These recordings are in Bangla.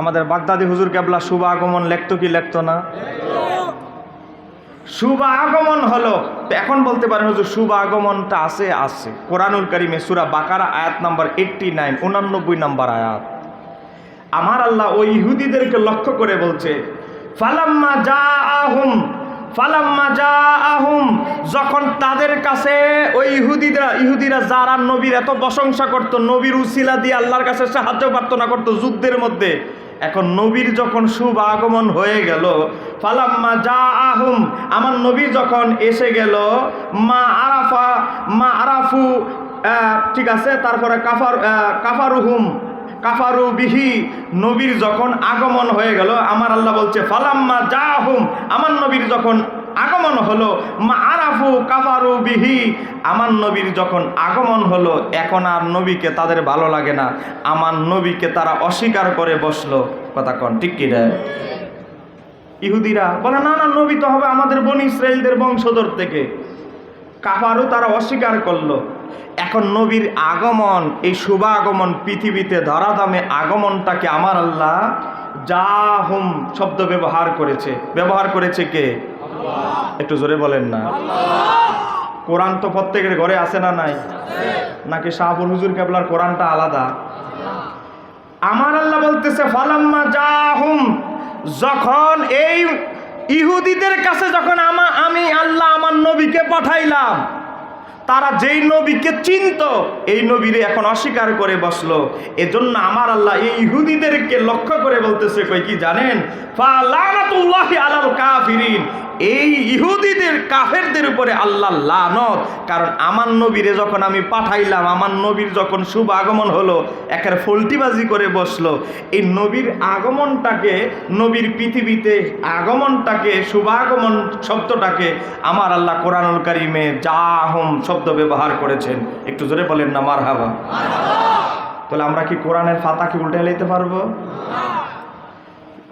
আমাদের বাগদাদি হুজুর কেবলা শুভ আগমন লেখতো কি লেখতো না? শুভ আগমন হলো, এখন বলতে পারেন হুজুর শুভ আগমনটা আছে আছে। কোরআনুল করিমে সুরা বাকারা, আয়াত নাম্বার এইট্টি নাইন উনানব্বই নাম্বার আয়াত। আমার আল্লাহ ওই ইহুদিদেরকে লক্ষ্য করে বলছে, ফালাম্মা যা আহুম ফালাম্মা যা আহুম যখন তাদের কাছে ওই ইহুদিরা ইহুদিরা যারা নবীর এত প্রশংসা করতো, নবীর উসিলা দিয়ে আল্লাহর কাছে সাহায্য প্রার্থনা করতো যুদ্ধের মধ্যে এখন নবীর যখন শুভ আগমন হয়ে গেল, ফালাম্মা যা আহুম আমার নবী যখন এসে গেল, মা আরাফা, মা আরাফু ঠিক আছে, তারপরে কাফার কাফারুহুম, কাফারু বিহি, নবীর যখন আগমন হয়ে গেল, আমার আল্লাহ বলছে, ফালাম্মা যা আহুম আমার নবীর যখন আগমন হলো। মা আরাফু কাফারু বিহি। আমার নবীর যখন আগমন হলো, এখন আর নবীকে তাদের ভালো লাগে না। আমার নবীকে তারা অস্বীকার করে বসল। কথা কন, ঠিক কি রে ইহুদিরা বলে, না না, নবী তো হবে আমাদের বনি ইসরায়েলদের বংশধর থেকে। কাফারও তারা অস্বীকার করল। এখন নবীর আগমন, এই শুভ আগমন পৃথিবীতে ধরাধামে আগমনটাকে আমার আল্লাহ যা হুম শব্দ ব্যবহার করেছে। ব্যবহার করেছে কে? একটু জোরে বলেন না। কোরআন তো প্রত্যেকের ঘরে আছে না নাই? নাকি শাহপুর হুজুর কেবলার কোরআনটা আলাদা? আমার আল্লাহ বলতেছে, ফালাম্মা যা হুম যখন এই ইহুদিদের কাছে যখন আমা, আমি আল্লাহ আমার নবীকে পাঠাইলাম, তারা যেই নবীকে চিনত, এই নবীরে এখন অস্বীকার করে বসল। এজন্য আমার আল্লাহ এই ইহুদিদেরকে লক্ষ্য করে বলতেছে, কই কি জানেন? আলাল কাফিরিন। এই ইহুদিদের, কাফেরদের উপরে আল্লাহ লানত। কারণ আমার নবীরে যখন আমি পাঠাইলাম, আমার নবীর যখন শুভ আগমন হলো, একের ফল্টিবাজি করে বসল। এই নবীর আগমনটাকে, নবীর পৃথিবীতে আগমনটাকে শুভাগমন শব্দটাকে আমার আল্লাহ কোরআনুল কারিমে জাহম শব্দ ব্যবহার করেছেন। একটু জোরে বলেন না মার হাবা তাহলে আমরা কি কোরআনের ফাতা কি উল্টে নিতে পারব?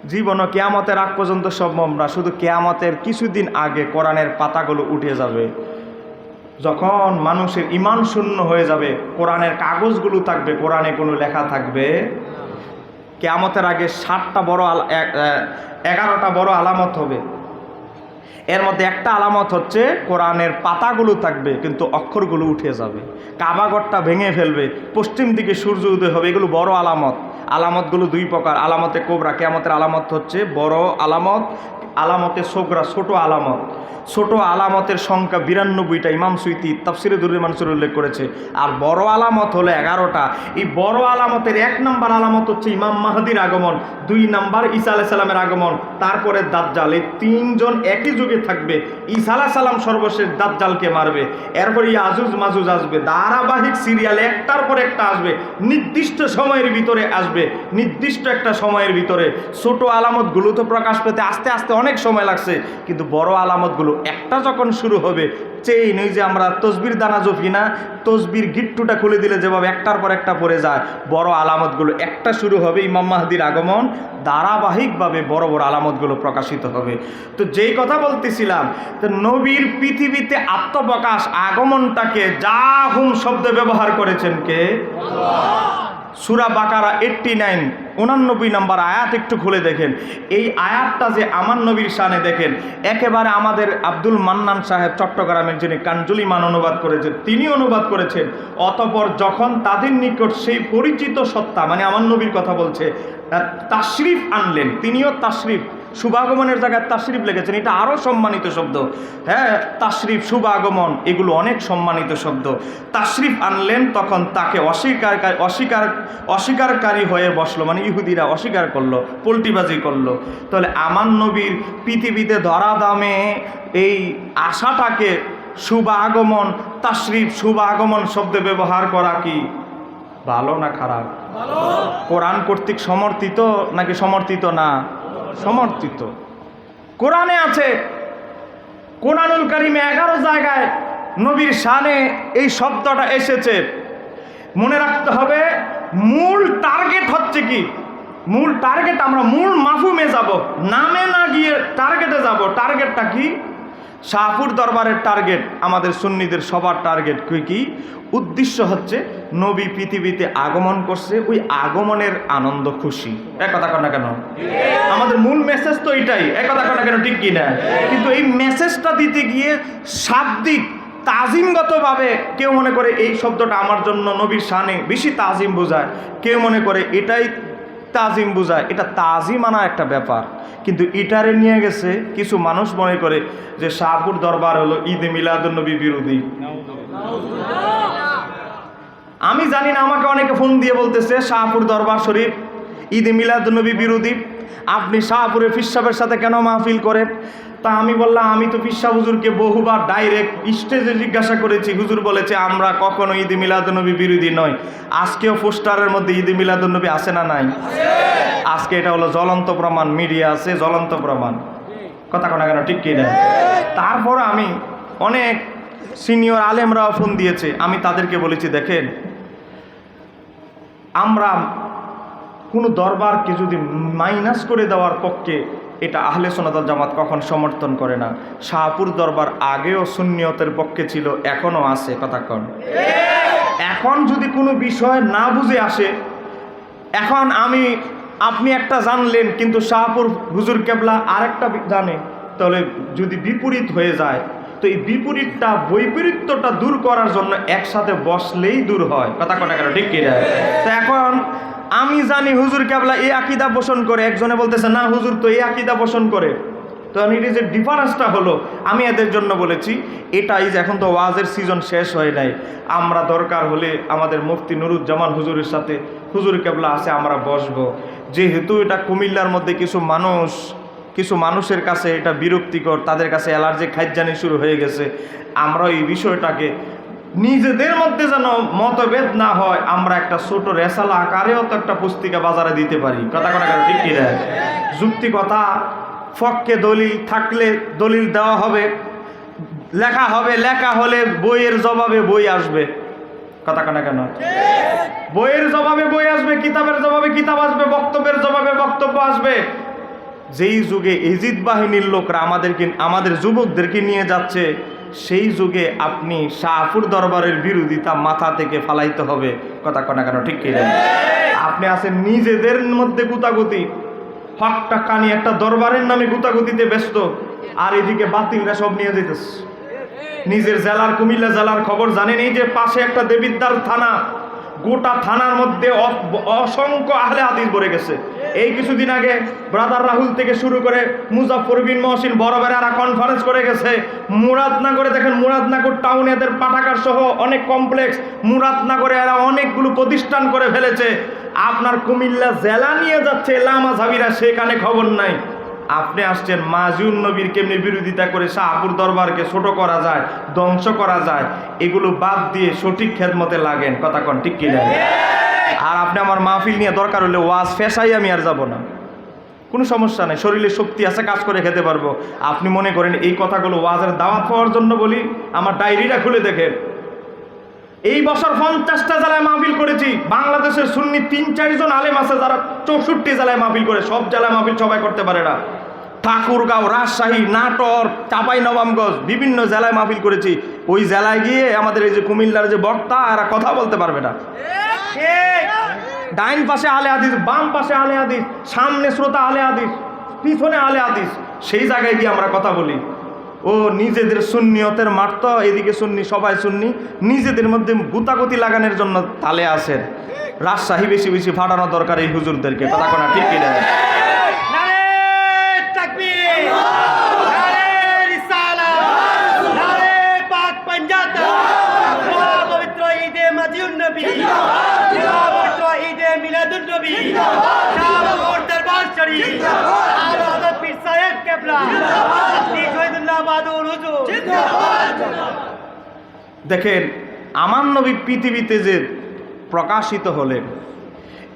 জীবনও কেয়ামতের আগ পর্যন্ত সম্ভব না, শুধু কেয়ামতের কিছুদিন আগে কোরআনের পাতাগুলো উঠে যাবে। যখন মানুষের ইমান শূন্য হয়ে যাবে, কোরআনের কাগজগুলো থাকবে, কোরআনে কোনো লেখা থাকবে, কেয়ামতের আগে ষাটটা বড় এগারোটা বড় আলামত হবে। এর মধ্যে একটা আলামত হচ্ছে, কোরআনের পাতাগুলো থাকবে, কিন্তু অক্ষরগুলো উঠে যাবে। কাবাগরটা ভেঙে ফেলবে, পশ্চিম দিকে সূর্য উদয় হবে, এগুলো বড় আলামত। আলামতগুলো দুই প্রকার। আলামতে কোবরা কেয়ামতের আলামত হচ্ছে বড় আলামত আলামতে সোগরা ছোট আলামত। ছোট আলামতের সংখ্যা বিরানব্বইটা, ইমাম সুইতি তাফসিরে দুরুল মানুষের উল্লেখ করেছে। আর বড় আলামত হলো এগারোটা। এই বড় আলামতের এক নম্বর আলামত হচ্ছে ইমাম মাহাদির আগমন, দুই নাম্বার ঈসা আলাহ সাল্লামের আগমন, তারপরে দাজ্জাল। এই তিনজন একই যুগে থাকবে। ঈসা আলাহ সাল্লাম সর্বশেষ দাজ্জালকে মারবে। এরপরে এই আজুজ মাজুজ আসবে। ধারাবাহিক সিরিয়াল একটার পর একটা আসবে। নির্দিষ্ট সময়ের ভিতরে আসবে। নির্দিষ্ট একটা সময়ের ভিতরে। ছোট আলামতগুলো তো প্রকাশ পেতে আস্তে আস্তে অনেক সময় লাগছে, কিন্তু বড় আলামতগুলো একটা যখন শুরু হবে চেইন ওই যে আমরা তসবির দানা জফি না, তসবির গিট্টুটা খুলে দিলে যেভাবে একটার পর একটা পড়ে যায়, বড় আলামতগুলো একটা শুরু হবে ইমাম মাহাদির আগমন, ধারাবাহিকভাবে বড় বড় আলামতগুলো প্রকাশিত হবে। তো যেই কথা বলতেছিলাম, তো নবীর পৃথিবীতে আত্মপ্রকাশ আগমনটাকে যা হুম শব্দ ব্যবহার করেছেন কে? সুরা বাকারা এইট্টি নাইন উনানব্বই নম্বর আয়াত একটু খুলে দেখেন। এই আয়াতটা যে আমার নবীর শানে দেখেন, একেবারে আমাদের আব্দুল মান্নান সাহেব চট্টগ্রামের যিনি কাঞ্জলি মান অনুবাদ করেছেন, তিনি অনুবাদ করেছেন। অতপর যখন তাদের নিকট সেই পরিচিত সত্তা মানে আমার নবীর কথা বলছে তাশরিফ আনলেন, তিনিও তাশরিফ। শুভাগমনের জায়গায় তাশরিফ লেগেছেন এটা আরও সম্মানিত শব্দ। হ্যাঁ তাশরিফ শুভাগমন এগুলো অনেক সম্মানিত শব্দ। তাশরিফ আনলেন তখন তাকে অস্বীকার অস্বীকার অস্বীকারকারী হয়ে বসল মানে ইহুদিরা অস্বীকার করল পোল্টিবাজি করল। তাহলে আমার নবীর পৃথিবীতে ধরা দামে এই আশাটাকে শুভ আগমন তাশরিফ শুভ আগমন শব্দ ব্যবহার করা কি? ভালো না খারাপ? কোরআন কর্তৃক সমর্থিত নাকি সমর্থিত না? সমর্থিত। কোরআনে আছে, কোরআনুল করিমে এগারো জায়গায় নবীর শানে এই শব্দটা এসেছে। মনে রাখতে হবে, মূল টার্গেট হচ্ছে কি? মূল টার্গেট আমরা, মূল মাফুমে যাব, নামে না গিয়ে টার্গেটে যাব। টার্গেটটা কি? শাহপুর দরবারের টার্গেট, আমাদের সুন্নিদের সবার টার্গেট কি কি? উদ্দেশ্য হচ্ছে নবী পৃথিবীতে আগমন করছে, ওই আগমনের আনন্দ খুশি। এক কথা কেন আমাদের মূল মেসেজ তো এটাই। এক কথা কেন ঠিক কি না কিন্তু এই মেসেজটা দিতে গিয়ে শাব্দিক, তাজিমগতভাবে কেউ মনে করে এই শব্দটা আমার জন্য নবীর শানে বেশি তাজিম বোঝায়। কেউ মনে করে এটাই তাজিম বোঝায়। এটা তাজিম আনা একটা ব্যাপার। কিন্তু ইটারে নিয়ে গেছে কিছু মানুষ মনে করে যে শাহপুর দরবার হলো ঈদে মিলাদুন্নবী বিরোধী। আমি জানি না, আমাকে অনেকে ফোন দিয়ে বলতেছে, শাহপুর দরবার শরীফ ঈদে মিলাদুন্নবী বিরোধী। আপনি শাহপুরে ফিসাবের সাথে কেন মাহফিল করেন? তা আমি বললাম, আমি তো পিসা হুজুরকে বহুবার ডাইরেক্ট স্টেজে জিজ্ঞাসা করেছি। হুজুর বলেছে, আমরা কখনো ঈদ মিলাদুন্নবী বিরোধী নয় আজকেও পোস্টারের মধ্যে ঈদে মিলাদুন্নবী আছে না নাই? আজকে এটা হলো জ্বলন্ত প্রমাণ, মিডিয়া আছে, জ্বলন্ত প্রমাণ। কথা কথা কেন, ঠিক কিনা? তারপর আমি অনেক সিনিয়র আলেমরাও ফোন দিয়েছে। আমি তাদেরকে বলেছি, দেখেন, আমরা কোনো দরবারকে যদি মাইনাস করে দেওয়ার পক্ষে এটা আহলে সোনাদল জামাত কখন সমর্থন করে না? শাহপুর দরবার আগেও শূন্যতের পক্ষে ছিল, এখনও আছে, কথা কন। এখন যদি কোনো বিষয় না বুঝে আসে, এখন আমি, আপনি একটা জানলেন, কিন্তু শাহপুর হুজুর কেবলা আরেকটা জানে, তাহলে যদি বিপরীত হয়ে যায়, তো এই বিপরীতটা, বৈপরীত্যটা দূর করার জন্য একসাথে বসলেই দূর হয়। কথা কথা কেন ঠিক কিনা? তো এখন আমি জানি হুজুর কেবলা এই আকিদা পোষণ করে। একজনে বলতেছে, না হুজুর, তো এই আকিদা পোষণ করে। তো এটি যে ডিফারেন্সটা হলো, আমি এদের জন্য বলেছি, এটাই যে এখন তো ওয়াজের সিজন শেষ হয় নাই। আমরা দরকার হলে আমাদের মুফতি নুরুজ্জামান হুজুরের সাথে হুজুর কেবলা আছে, আমরা বসবো। যেহেতু এটা কুমিল্লার মধ্যে কিছু মানুষ, কিছু মানুষের কাছে এটা বিরক্তিকর, তাদের কাছে অ্যালার্জি খাইজানি শুরু হয়ে গেছে। আমরা এই বিষয়টাকে নিজেদের মধ্যে যেন মতভেদ না হয়, আমরা একটা ছোট রেসালা আকারেও তো একটা পুস্তিকা বাজারে দিতে পারি। কথা কথা ঠিক কি যুক্তি কথা, ফককে দলিল, থাকলে দলিল দেওয়া হবে, লেখা হবে, লেখা হলে বইয়ের জবাবে বই আসবে। কথা কানা কেন? বইয়ের জবাবে বই আসবে, কিতাবের জবাবে কিতাব আসবে, বক্তব্যের জবাবে বক্তব্য আসবে। যেই যুগে এজিদ বাহিনীর লোকরা আমাদেরকে, আমাদের যুবকদেরকে নিয়ে যাচ্ছে সেই যুগে আপনি শাহপুর দরবারের বিরোধিতা মাথা থেকে ফালাইতে হবে। কথা কনা কেন, ঠিক কিনা আপনি আছেন নিজেদের মধ্যে গুতাগুতি। হকটা কানি একটা দরবারের নামে গুতাগুতিতে ব্যস্ত। আর এদিকে বাতিলরা সব নিয়ে যেতেছে নিজের জেলার কুমিল্লা জেলার খবর জানেন এই যে পাশে একটা দেবিদ্দার থানা। গোটা থানার মধ্যে অসংখ্য আহলে হাদিস ভরে গেছে। এই কিছুদিন আগে ব্রাদার রাহুল থেকে শুরু করে মুজাফর বিন মহসিন বড় বেড়ারা কনফারেন্স করে গেছে। মুরাদনগরে দেখেন মুরাদনগর টাউন এদের পাঠাগার সহ অনেক কমপ্লেক্স মুরাদনগরে এরা অনেকগুলো প্রতিষ্ঠান করে ফেলেছে। আপনার কুমিল্লা জেলা নিয়ে যাচ্ছে, লামা ঝাবিরা সেখানে খবর নাই। আপনি আসছেন মাজিউন নবীর কেমনি বিরোধিতা করে শাহপুর দরবারকে ছোট করা যায়, ধ্বংস করা যায়, এগুলো বাদ দিয়ে সঠিক খেদমতে লাগেন। কথা কন, ঠিক কি আর আপনি আমার মাহফিল নিয়ে দরকার হলে ওয়াজ ফেসাই আমি আর যাব না। কোনো সমস্যা নেই, শরীরে শক্তি আছে, কাজ করে খেতে পারব। আপনি মনে করেন এই কথাগুলো ওয়াজের দাওয়াত পাওয়ার জন্য বলি, আমার ডায়েরিটা খুলে দেখেন। এই বছর পঞ্চাশটা জেলায় মাহফিল করেছি, বাংলাদেশের সুন্নি তিন চারজন আলেম আছে যারা চৌষট্টি জেলায় মাহফিল করে, সব জেলায় মাহফিল সবাই করতে পারে না। ঠাকুরগাঁও রাজশাহী, নাটোর, চাপাই, নবাবগঞ্জ বিভিন্ন জেলায় মাহফিল করেছি। ওই জেলায় গিয়ে আমাদের এই যে কুমিল্লার যে বক্তা, এরা কথা বলতে পারবে না। ডাইন পাশে আলে হাদিস, বাম পাশে আলে হাদিস, সামনে শ্রোতা আলে হাদিস, পিছনে আলে হাদিস, সেই জায়গায় গিয়ে আমরা কথা বলি। ও নিজেদের সুন্নিয়তের মাঠ তো, এদিকে সুন্নি, সবাই সুন্নি, নিজেদের মধ্যে গুতাগুতি লাগানোর জন্য তালে আসেন রাজশাহী বেশি বেশি ফাটানো দরকার এই হুজুরদেরকে, কথা কোনা ঠিক কিনা? দরবার শরীফ পীর সাহেব কেবলা। মুফতি শহীদুল্লাহ বাদুর হুজুর। দেখেন আমার নবী পৃথিবীতে যে প্রকাশিত হলেন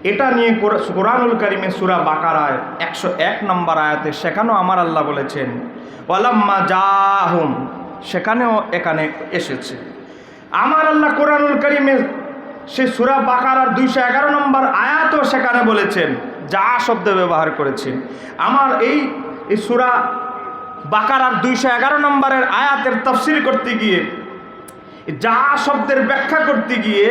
এটা নিয়ে কোরা- কোরআনুল কারিমে সুরা বাকারায় একশো এক নম্বর আয়াতে সেখানেও আমার আল্লাহ বলেছেন ওয়ালাম্মা জাহুম সেখানেও এখানে এসেছে। আমার আল্লাহ কোরআনুল কারিমে সে সুরা বাকারার দুইশো এগারো নম্বর আয়াতও সেখানে বলেছেন যা শব্দ ব্যবহার করেছেন আমার এই এই সুরা বাকারার দুইশো এগারো নম্বরের আয়াতের তফসিল করতে গিয়ে, যা শব্দের ব্যাখ্যা করতে গিয়ে,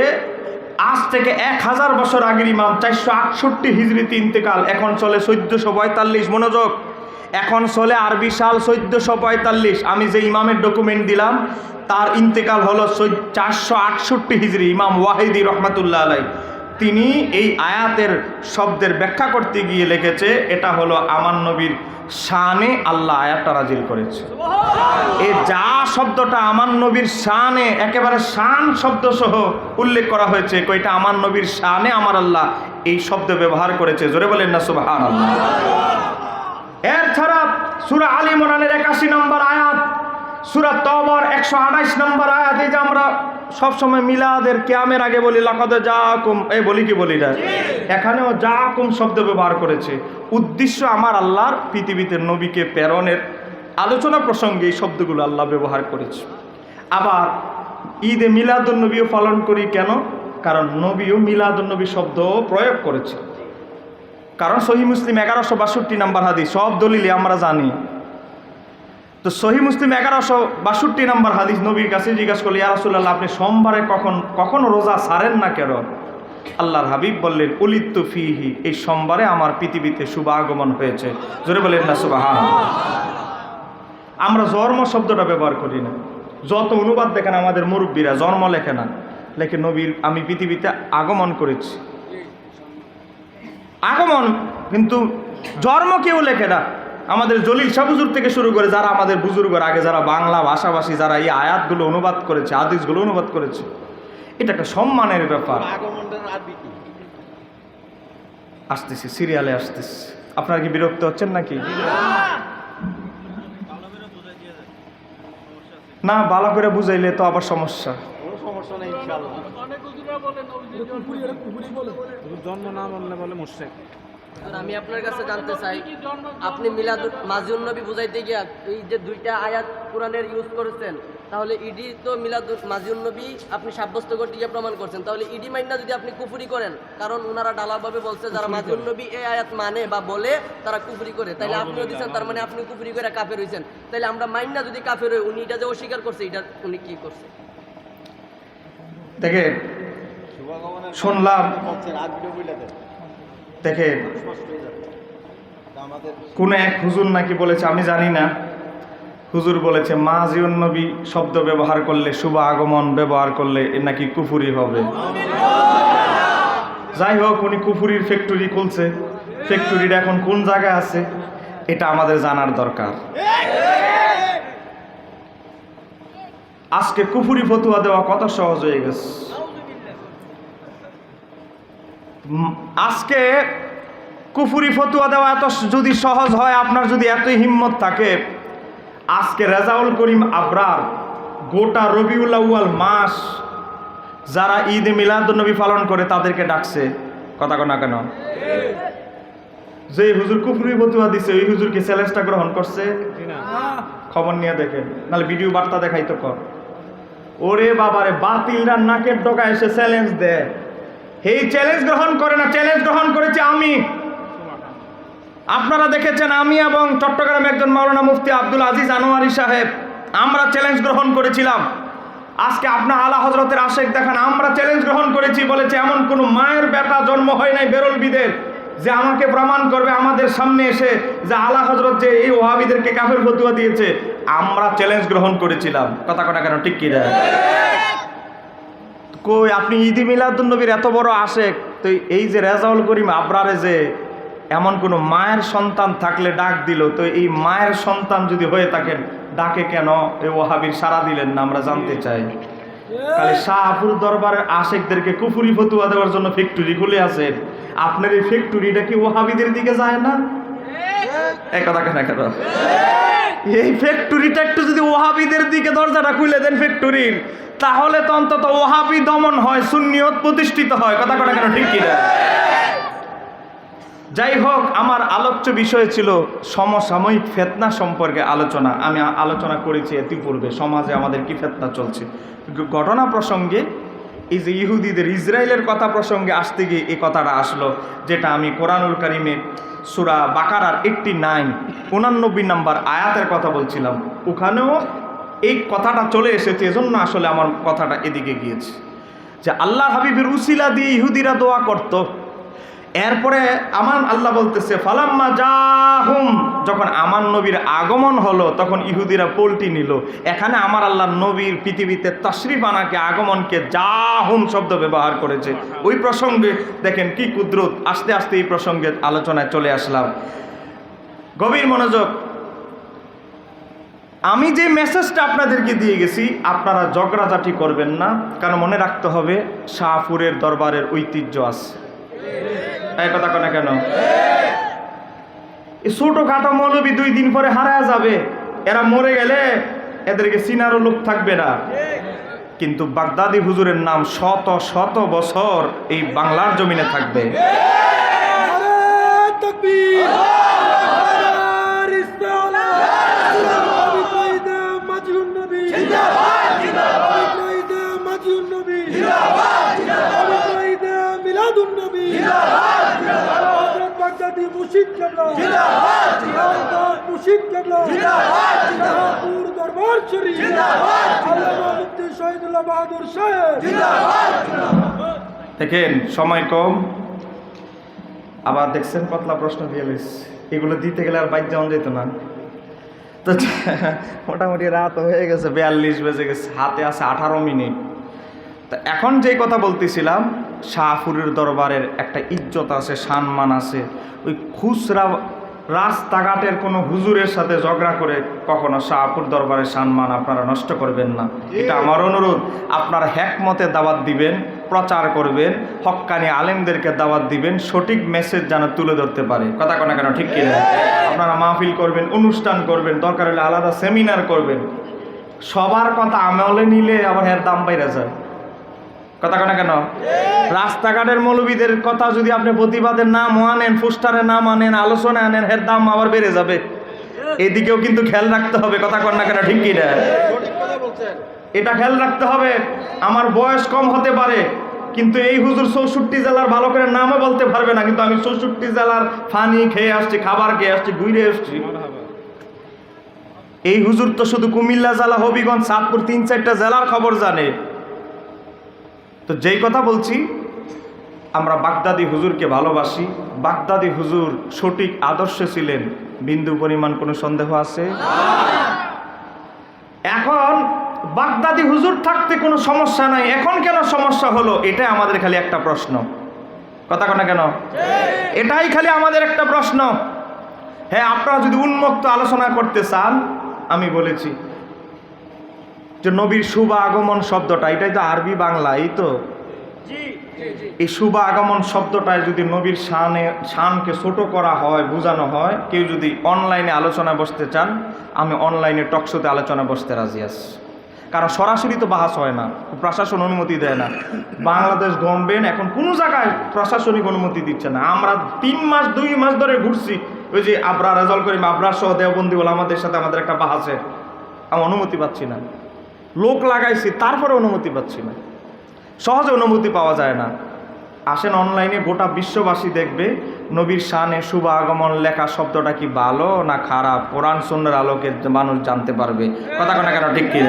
আজ থেকে এক হাজার বছর আগের ইমাম চারশো আটষট্টি হিজড়িতে ইন্তেকাল এখন চলে চোদ্দশো পঁয়তাল্লিশ মনোযোগ। এখন চলে আরবি সাল চোদ্দশো পঁয়তাল্লিশ। আমি যে ইমামের ডকুমেন্ট দিলাম, তার ইন্তেকাল হলো চারশো আটষট্টি হিজড়ি ইমাম ওয়াহিদি রহমাতুল্লাহ আলাই তিনি এই আয়াতের শব্দের ব্যাখ্যা করতে গিয়ে লিখেছে, এটা হলো আমার নবীর শানে আল্লাহ আয়াতটা নাজিল করেছে। এ যা শব্দটা আমার নবীর শানে, একেবারে শান শব্দ সহ উল্লেখ করা হয়েছে কইটা আমার নবীর শানে আমার আল্লাহ এই শব্দ ব্যবহার করেছে, জোরে বলেন না সুবাহান আল্লাহ এর ছাড়া সুরা আলী মোরানের একাশি নম্বর আয়াত সুরা তবর একশো আঠাইশ নম্বর আয়াত যে আমরা সবসময় মিলাদের ক্যামের আগে বলি লাকাদে যা কুম এই বলি কি বলি না? এখানেও যা কুম শব্দ ব্যবহার করেছে। উদ্দেশ্য আমার আল্লাহর পৃথিবীতে নবীকে প্রেরণের আলোচনা প্রসঙ্গে এই শব্দগুলো আল্লাহ ব্যবহার করেছে। আবার ঈদে মিলাদুন্নবীও পালন করি কেন? কারণ নবীও মিলাদুন্নবী শব্দ প্রয়োগ করেছে। কারণ সহি মুসলিম এগারোশো বাষট্টি নাম্বার হাদিস সব দলিলে আমরা জানি তো সহি মুসলিম এগারোশো বাষট্টি নাম্বার হাদিস নবীর কাছে জিজ্ঞাসা করলে ইয়ারসুল্লাহ আপনি সোমবারে কখন, কখনো রোজা সারেন না কেন? আল্লাহর হাবিব বললেন, উলিত্তু ফিহি, এই সোমবারে আমার পৃথিবীতে শুভ আগমন হয়েছে। জোরে বলেন না সুবাহান আমরা জন্ম শব্দটা ব্যবহার করি না। যত অনুবাদ দেখেন, আমাদের মুরব্বীরা জন্ম লেখে না। লেখে নবীর আমি পৃথিবীতে আগমন করেছি। আগমন, কিন্তু জন্ম কেউ লেখে না। আমাদের জলিল সাবুজুর থেকে শুরু করে যারা আমাদের বুজুর্গর আগে যারা বাংলা ভাষাভাষী যারা এই আয়াতগুলো অনুবাদ করেছে আদিসগুলো অনুবাদ করেছে এটা একটা সম্মানের ব্যাপার। আসতেছি সিরিয়ালে আসতেছি। আপনারা কি বিরক্ত হচ্ছেন নাকি? না ভালো করে বুঝাইলে তো আবার সমস্যা। জন্ম। না বললে বলে মুর্শেক আমি আপনার কাছে জানতে চাই আপনি মিলাদ মাজিউন নবী বুঝাইতে গিয়া এই যে দুইটা আয়াত কোরআনের ইউজ করেছেন তাহলে ইডি তো মিলাদ মাজিউন নবী আপনি সাব্যস্ত করতে গিয়ে প্রমাণ করছেন। তাহলে ইডি মাইন্না যদি আপনি কুফুরি করেন কারণ ওনারা ডালাভাবে বলছে যারা মাজিউন নবী এই আয়াত মানে বা বলে তারা কুফুরি করে। তাইলে আপনিও দিচ্ছেন তার মানে আপনি কুফুরি করে কাফের হয়েছেন তাইলে আমরা মাইন্না যদি কাফের হই উনি এটা যে অস্বীকার করছে এটা উনি কি করছে? দেখে শুনলাম। দেখে কোন এক হুজুর নাকি বলেছে, আমি জানি না। হুজুর বলেছে মাজিউন নবী শব্দ ব্যবহার করলে, শুভ আগমন ব্যবহার করলে নাকি কুফুরি হবে। যাই হোক, উনি কুফুরির ফ্যাক্টরি খুলছে। ফ্যাক্টরিটা এখন কোন জায়গায় আছে? এটা আমাদের জানার দরকার। আজকে কুফুরি ফতুয়া দেওয়া কত সহজ হয়ে গেছে। আজকে কুফুরি ফতুয়া দেওয়া এত যদি সহজ হয়, আপনার যদি এতই হিম্মত থাকে, আজকে রেজাউল করিম আবরার গোটা রবিউল মাস যারা ঈদ মিলাদুন্নবী পালন করে, তাদেরকে ডাকছে। কথা কোনা কেন? যে হুজুর কুফুরি ফতুয়া দিছে, ওই হুজুর কি চ্যালেঞ্জটা গ্রহণ করছে? খবর নিয়ে দেখেন। নাহলে ভিডিও বার্তা দেখাই তো কর। ওরে বাবারে, বাতিলরা নাকের ডোকা এসে চ্যালেঞ্জ দেয়। এই চ্যালেঞ্জ গ্রহণ করে না চ্যালেঞ্জ গ্রহণ করেছি আমি। আপনারা দেখেছেন আমি এবং চট্টগ্রামে একজন মাওলানা মুফতি আব্দুল আজিজ আনোয়ারি সাহেব, আমরা চ্যালেঞ্জ গ্রহণ করেছিলাম। আজকে আপনার আলা হজরতের আশেক দেখান, আমরা চ্যালেঞ্জ গ্রহণ করেছি বলেছে, এমন কোনো মায়ের বেটা জন্ম হয় নাই বেরলবিদের যে আমাকে প্রমাণ করবে আমাদের সামনে এসে, যে আলা হজরত যে এই ওহাবিদেরকে কাফের ফতুয়া দিয়েছে, আমরা চ্যালেঞ্জ গ্রহণ করেছিলাম। কথা কটা কেন? ঠিক কি কই, আপনি ঈদি মিলাদুন্নবীর এত বড় আশেক? তো এই যে রেজাউল করিম আবরারে যে এমন কোনো মায়ের সন্তান থাকলে ডাক দিল, তো এই মায়ের সন্তান যদি হয়ে থাকেন, ডাকে কেন? এই ওহাবির সারা দিলেন না, আমরা জানতে চাই। খালি শাহপুর দরবারের আশেকদেরকে কুফুরি ফতুয়া দেওয়ার জন্য ফ্যাক্টরি খুলে আছে। আপনার এই ফ্যাক্টরিটা কি ওহাবিদের দিকে যায় না? কথা কেন কেন? এই ফ্যাক্টরিটা একটু যদি ওহাবিদের দিকে দরজাটা খুলে দেন ফ্যাক্টরির তাহলে তো অন্তত ওহাবি দমন হয়, সুন্নিয়ত প্রতিষ্ঠিত হয়। কথা কথা কেন, ঠিক কিনা? যাই হোক, আমার আলোচ্য বিষয় ছিল সমসাময়িক ফেতনা সম্পর্কে আলোচনা। আমি আলোচনা করেছি ইতিপূর্বে, সমাজে আমাদের কি ফেতনা চলছে? ঘটনা প্রসঙ্গে, এই যে ইহুদিদের, ইসরায়েলের কথা প্রসঙ্গে আসতে গিয়ে এই কথাটা আসলো, যেটা আমি কোরআনুল কারিমে সুরা বাকারার এইটটি নাইন উনানব্বই নাম্বার আয়াতের কথা বলছিলাম। ওখানেও এই কথাটা চলে এসেছে, এজন্য আসলে আমার কথাটা এদিকে গিয়েছে। যে আল্লাহ হাবিবের উসিলা দিয়ে ইহুদিরা দোয়া করত। এরপরে আমার আল্লাহ বলতেছে, ফালাম্মা জাহুম। যখন আমার নবীর আগমন হলো, তখন ইহুদিরা পোল্টি নিল। এখানে আমার আল্লাহ নবীর পৃথিবীতে তশরিফ আনাকে, আগমনকে জাহুম শব্দ ব্যবহার করেছে। ওই প্রসঙ্গে দেখেন কি কুদরত, আস্তে আস্তে এই প্রসঙ্গে আলোচনায় চলে আসলাম। গভীর মনোযোগ। আমি যে মেসেজটা আপনাদেরকে দিয়ে গেছি, আপনারা ঝগড়াঝাটি করবেন না, কারণ মনে রাখতে হবে শাহপুরের দরবারের ঐতিহ্য আছে। এই কথা কেন? কেন ছোট খাটো মৌলবি দুই দিন পরে হারা যাবে। এরা মরে গেলে এদেরকে চিনারও লোক থাকবে না। কিন্তু বাগদাদি হুজুরের নাম শত শত বছর এই বাংলার জমিনে থাকবে দরবার শরীফ আল্লামা মুফতি শহীদুল্লাহ বাহাদুর সাহেব দেখেন সময় কম। আবার দেখছেন পাতলা প্রশ্ন দিয়ে এগুলো দিতে গেলে আর বাইক যাওয়া যেত না। তো মোটামুটি রাত হয়ে গেছে বিয়াল্লিশ বেজে গেছে হাতে আছে আঠারো মিনিট। তা এখন যেই কথা বলতেছিলাম শাহপুরের দরবারের একটা ইজ্জত আছে সম্মান আছে। ওই খুচরা রাস্তাঘাটের কোনো হুজুরের সাথে ঝগড়া করে কখনো শাহপুর দরবারের সম্মান আপনারা নষ্ট করবেন না। এটা আমার অনুরোধ। আপনারা হ্যাকমতে দাওয়াত দিবেন প্রচার করবেন হক্কানি আলেমদেরকে দাওয়াত দিবেন সঠিক মেসেজ যেন তুলে ধরতে পারে। কথা কোনা কেন ঠিক কিনা? আপনারা মাহফিল করবেন অনুষ্ঠান করবেন দরকার হলে আলাদা সেমিনার করবেন। সবার কথা আমলে নিলে আবার এর দাম বাইরে যায়। কথা কেন কেন? রাস্তাঘাটের মৌলবীদের কথা যদি আপনি প্রতিবাদের নাম আনেন, পোস্টারে নাম আনেন আলোচনা আনেন, এর দাম আবার বেড়ে যাবে। এদিকেও কিন্তু খেয়াল রাখতে হবে, কথা কর না কেন, ঠিক কি না? এটা খেয়াল রাখতে হবে, আমার বয়স কম হতে পারে, কিন্তু এই হুজুর চৌষট্টি জেলার ভালো করে নামও বলতে পারবে না, কিন্তু আমি চৌষট্টি জেলার ফানি খেয়ে আসছি, খাবার খেয়ে আসছি, ঘুরে আসছি। এই হুজুর তো শুধু কুমিল্লা জেলা, হবিগঞ্জ সাতপুর তিন চারটা জেলার খবর জানে। তো যেই কথা বলছি আমরা বাগদাদি হুজুরকে ভালোবাসি। বাগদাদি হুজুর সঠিক আদর্শে ছিলেন। বিন্দু পরিমাণ কোনো সন্দেহ আছে? এখন বাগদাদি হুজুর থাকতে কোনো সমস্যা নাই। এখন কেন সমস্যা হলো? এটা আমাদের খালি একটা প্রশ্ন। কথা কেন কেন? এটাই খালি আমাদের একটা প্রশ্ন। হ্যাঁ আপনারা যদি উন্মুক্ত আলোচনা করতে চান, আমি বলেছি যে নবীর শুভ আগমন শব্দটা, এটাই তো আরবি বাংলা, এই তো? এই শুভ আগমন শব্দটায় যদি নবীর শানে, শানকে ছোট করা হয়, বোঝানো হয়, কেউ যদি অনলাইনে আলোচনায় বসতে চান, আমি অনলাইনে টকশোতে আলোচনা বসতে রাজি আছি। কারণ সরাসরি তো বাহাস হয় না, প্রশাসন অনুমতি দেয় না। বাংলাদেশ গভর্নমেন্ট এখন কোনো জায়গায় প্রশাসনিক অনুমতি দিচ্ছে না। আমরা তিন মাস, দুই মাস ধরে ঘুরছি, ওই যে আবরা রেজল করিম আবরা সহ দেওবন্দি বলে আমাদের সাথে আমাদের একটা বাহাসের, আমি অনুমতি পাচ্ছি না। লোক লাগাইছি, তারপরে অনুমতি পাচ্ছি না। সহজে অনুমতি পাওয়া যায় না। আসেন অনলাইনে গোটা বিশ্ববাসী দেখবে, নবীর শানে শুভ আগমন লেখা শব্দটা কি ভালো না খারাপ? কোরআন সন্ন্যার আলোকে মানুষ জানতে পারবে। কথা কেন কেন, ঠিক কি?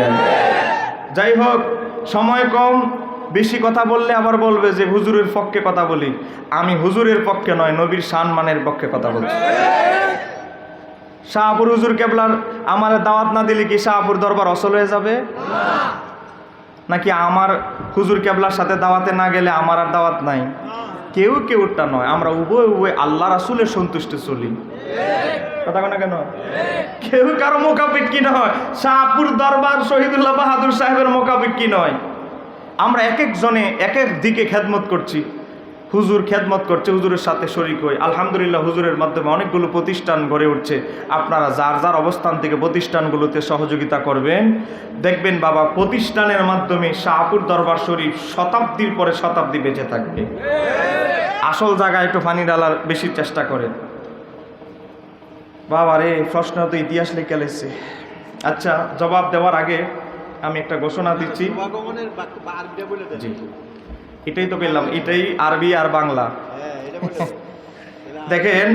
যাই হোক, সময় কম, বেশি কথা বললে আবার বলবে যে হুজুরের পক্ষে কথা বলি। আমি হুজুরের পক্ষে নয়, নবীর শান মানের পক্ষে কথা বলছি। শাহপুর হুজুর কেবলার, আমার দাওয়াত না দিলে কি শাহপুর দরবার অসল হয়ে যাবে? নাকি আমার হুজুর কেবলার সাথে দাওয়াতে না গেলে আমার আর দাওয়াত নাই? কেউ কেউটা নয়, আমরা উভয় উভয় আল্লাহ রাসুলের সন্তুষ্টে চলি। কথা কেন কেন? কেউ কারও মোকাবিকি নয়, শাহপুর দরবার শহীদুল্লাহ বাহাদুর সাহেবের মোকাবিকি নয়। আমরা এক একজনে এক এক দিকে খেদমত করছি। হুজুর খেদমত করছে হুজুরের সাথে শরিক হই। আলহামদুলিল্লাহ হুজুরের মাধ্যমে অনেকগুলো প্রতিষ্ঠান গড়ে উঠছে। আপনারা যার যার অবস্থান থেকে প্রতিষ্ঠানগুলোতে সহযোগিতা করবেন। দেখবেন বাবা প্রতিষ্ঠানের মাধ্যমে শাহপুর দরবার শরীফ শতাব্দীর পরে শতাব্দী বেঁচে থাকবে। আসল জায়গায় একটু পানি ডালার বেশি চেষ্টা করেন। বাবা রে প্রশ্ন তো ইতিহাস লিখে লেছে। আচ্ছা জবাব দেওয়ার আগে আমি একটা ঘোষণা দিচ্ছি। জি। এটাই তো পেলাম এটাই আরবি আর বাংলা। দেখেন।